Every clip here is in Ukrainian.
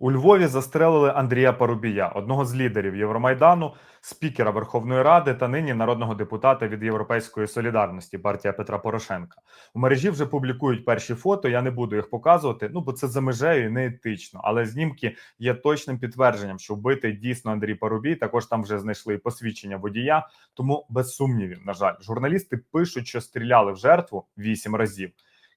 У Львові застрелили Андрія Парубія, одного з лідерів Євромайдану, спікера Верховної Ради та нині народного депутата від Європейської солідарності партія Петра Порошенка. У мережі вже публікують перші фото. Я не буду їх показувати. Ну бо це за межею і неетично. Але знімки є точним підтвердженням, що вбитий дійсно Андрій Парубій. Також там вже знайшли і посвідчення водія. Тому без сумнівів, на жаль, журналісти пишуть, що стріляли в жертву вісім разів.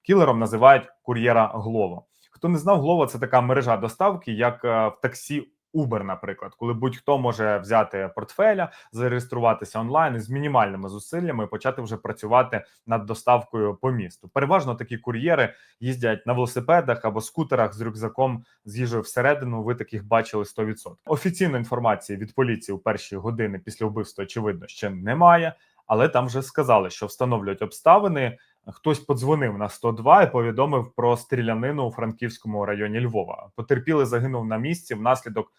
Кілером називають кур'єра Глово. Хто не знав, Глово це така мережа доставки, як е, в таксі Uber, наприклад, коли будь-хто може взяти портфеля, зареєструватися онлайн і з мінімальними зусиллями почати вже працювати над доставкою по місту. Переважно такі кур'єри їздять на велосипедах або скутерах з рюкзаком з їжею всередину. Ви таких бачили 100%. Офіційної інформації від поліції у перші години після вбивства, очевидно, ще немає. Але там вже сказали, що встановлюють обставини. Хтось подзвонив на 102 і повідомив про стрілянину у Франківському районі Львова. Потерпілий загинув на місці внаслідок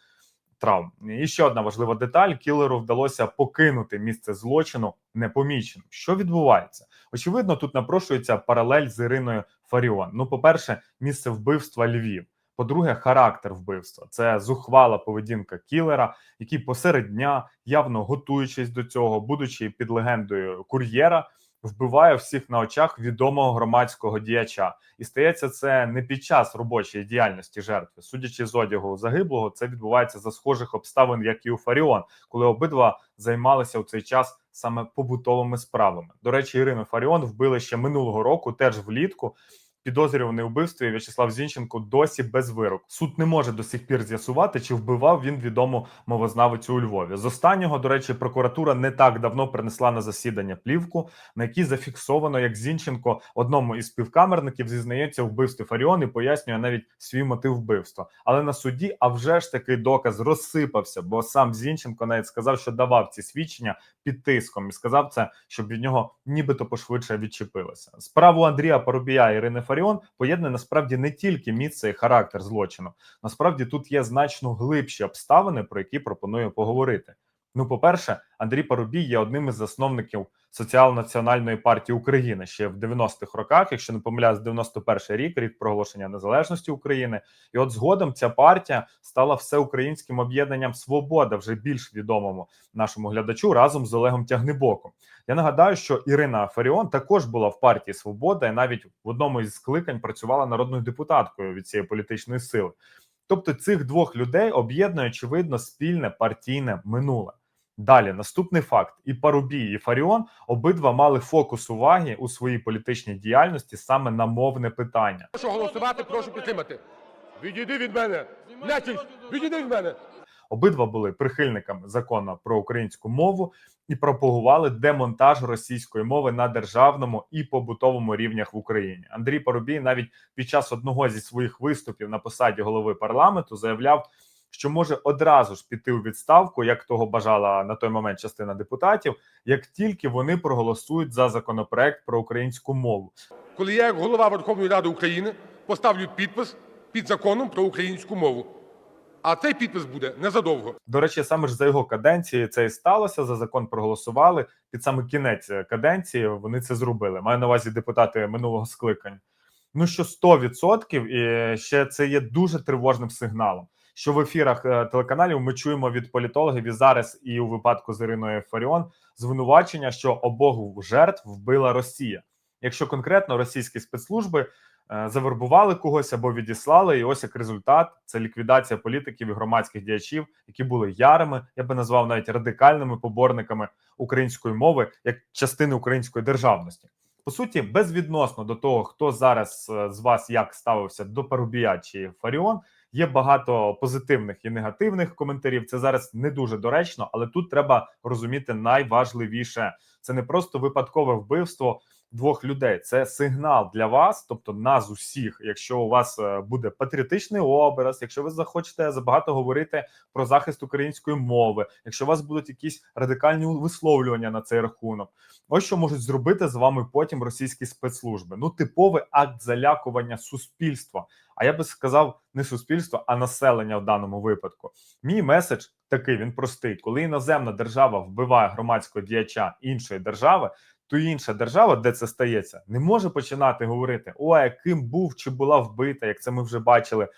травм. І ще одна важлива деталь: кілеру вдалося покинути місце злочину непоміченим. Що відбувається? Очевидно, тут напрошується паралель з Іриною Фаріон. Ну, по-перше, місце вбивства Львів. По-друге, характер вбивства це зухвала поведінка кілера, який посеред дня, явно готуючись до цього, будучи під легендою кур'єра, вбиває всіх на очах відомого громадського діяча, і стається це не під час робочої діяльності жертви. Судячи з одягу загиблого, це відбувається за схожих обставин, як і у Фаріон, коли обидва займалися у цей час саме побутовими справами. До речі, Ірину Фаріон вбили ще минулого року, теж влітку. Підозрюваний у вбивстві В'ячеслав Зінченко досі без вироку. Суд не може до сих пір з'ясувати, чи вбивав він відому мовознавицю у Львові. З останнього, до речі, прокуратура не так давно принесла на засідання плівку, на якій зафіксовано, як Зінченко одному із співкамерників зізнається вбивстві Фаріон і пояснює навіть свій мотив вбивства. Але на суді, а вже ж такий доказ розсипався, бо сам Зінченко навіть сказав, що давав ці свідчення під тиском і сказав це, щоб від нього нібито пошвидше відчепилося. Справу Андрія Парубія Ірини Фаріон поєднує насправді не тільки місце і характер злочину. Насправді тут є значно глибші обставини, про які пропоную поговорити. Ну, по-перше, Андрій Парубій є одним із засновників соціал-національної партії України ще в 90-х роках, якщо не помиляюсь, 91-й рік, рік проголошення незалежності України. І от згодом ця партія стала всеукраїнським об'єднанням Свобода, вже більш відомому нашому глядачу разом з Олегом Тягнебоком. Я нагадаю, що Ірина Фаріон також була в партії Свобода і навіть в одному із скликань працювала народною депутаткою від цієї політичної сили. Тобто цих двох людей об'єднує очевидно спільне партійне минуле. Далі наступний факт: і Парубій, і Фаріон обидва мали фокус уваги у своїй політичній діяльності саме на мовне питання. Прошу голосувати, прошу підтримати. Відійди від мене. Нечість, відійди від мене. Обидва були прихильниками закону про українську мову і пропагували демонтаж російської мови на державному і побутовому рівнях в Україні. Андрій Парубій навіть під час одного зі своїх виступів на посаді голови парламенту заявляв, що може одразу ж піти у відставку, як того бажала на той момент частина депутатів, як тільки вони проголосують за законопроект про українську мову. Коли я, як голова Верховної Ради України, поставлю підпис під законом про українську мову. А цей підпис буде незадовго. До речі, саме ж за його каденції це і сталося. За закон проголосували. Під саме кінець каденції вони це зробили. Маю на увазі депутати минулого скликання. Ну що 100% і ще це є дуже тривожним сигналом. Що в ефірах е, телеканалів ми чуємо від політологів і зараз, і у випадку з Іриною Фаріон звинувачення, що обох жертв вбила Росія. Якщо конкретно російські спецслужби е, завербували когось або відіслали, і ось як результат це ліквідація політиків і громадських діячів, які були ярими, я би назвав навіть радикальними поборниками української мови як частини української державності. По суті, безвідносно до того, хто зараз е, з вас як ставився до Парубія чи Фаріон. Є багато позитивних і негативних коментарів. Це зараз не дуже доречно, але тут треба розуміти найважливіше: це не просто випадкове вбивство двох людей. Це сигнал для вас, тобто нас усіх. Якщо у вас е, буде патріотичний образ, якщо ви захочете забагато говорити про захист української мови, якщо у вас будуть якісь радикальні висловлювання на цей рахунок, ось що можуть зробити з вами потім російські спецслужби. Ну, типовий акт залякування суспільства. А я би сказав, не суспільство, а населення в даному випадку. Мій меседж такий: він простий: коли іноземна держава вбиває громадського діяча іншої держави, то інша держава, де це стається, не може починати говорити: о, яким був чи була вбита, як це ми вже бачили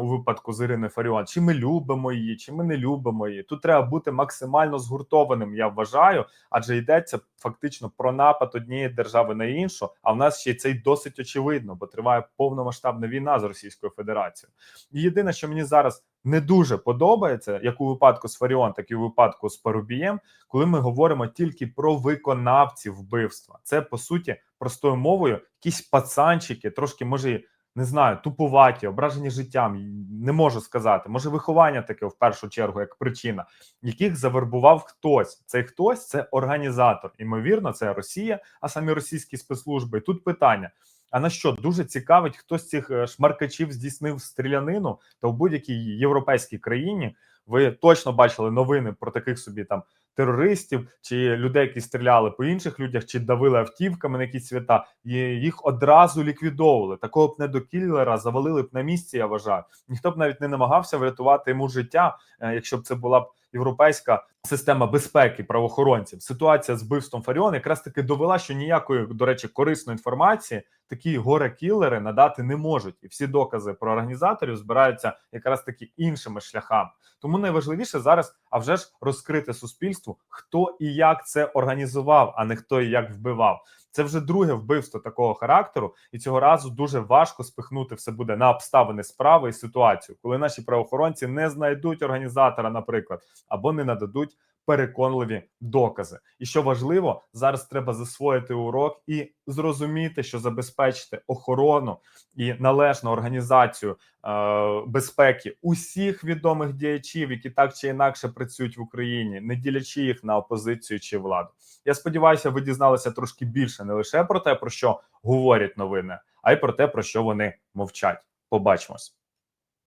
у випадку з Ірини Фаріон, чи ми любимо її, чи ми не любимо її. Тут треба бути максимально згуртованим. Я вважаю, адже йдеться фактично про напад однієї держави на іншу. А в нас ще й це й досить очевидно, бо триває повномасштабна війна з Російською Федерацією. Єдине, що мені зараз не дуже подобається, як у випадку з Фаріон, так і у випадку з Парубієм, коли ми говоримо тільки про виконавців вбивства. Це по суті простою мовою, якісь пацанчики, трошки може. Не знаю, тупуваті, ображені життям, не можу сказати. Може, виховання таке в першу чергу, як причина, яких завербував хтось. Цей хтось це організатор. Імовірно, це Росія, а самі російські спецслужби. Тут питання: а на що дуже цікавить, хто з цих е, шмаркачів здійснив стрілянину, та в будь-якій європейській країні ви точно бачили новини про таких собі там терористів чи людей, які стріляли по інших людях, чи давили автівками на якісь свята, і їх одразу ліквідовували. Такого б недокіллера завалили б на місці. Я вважаю. Ніхто б навіть не намагався врятувати йому життя, е, якщо б це була б європейська система безпеки правоохоронців. Ситуація з вбивством Фаріон якраз таки довела, що ніякої, до речі, корисної інформації такі горе-кілери надати не можуть, і всі докази про організаторів збираються якраз таки іншими шляхами. Тому найважливіше зараз, а вже ж розкрити суспільству, хто і як це організував, а не хто і як вбивав. Це вже друге вбивство такого характеру, і цього разу дуже важко спихнути все буде на обставини справи і ситуацію, коли наші правоохоронці не знайдуть організатора, наприклад, або не нададуть переконливі докази. І що важливо, зараз треба засвоїти урок і зрозуміти, що забезпечити охорону і належну організацію е, безпеки усіх відомих діячів, які так чи інакше працюють в Україні, не ділячи їх на опозицію чи владу. Я сподіваюся, ви дізналися трошки більше не лише про те, про що говорять новини, а й про те, про що вони мовчать. Побачимось.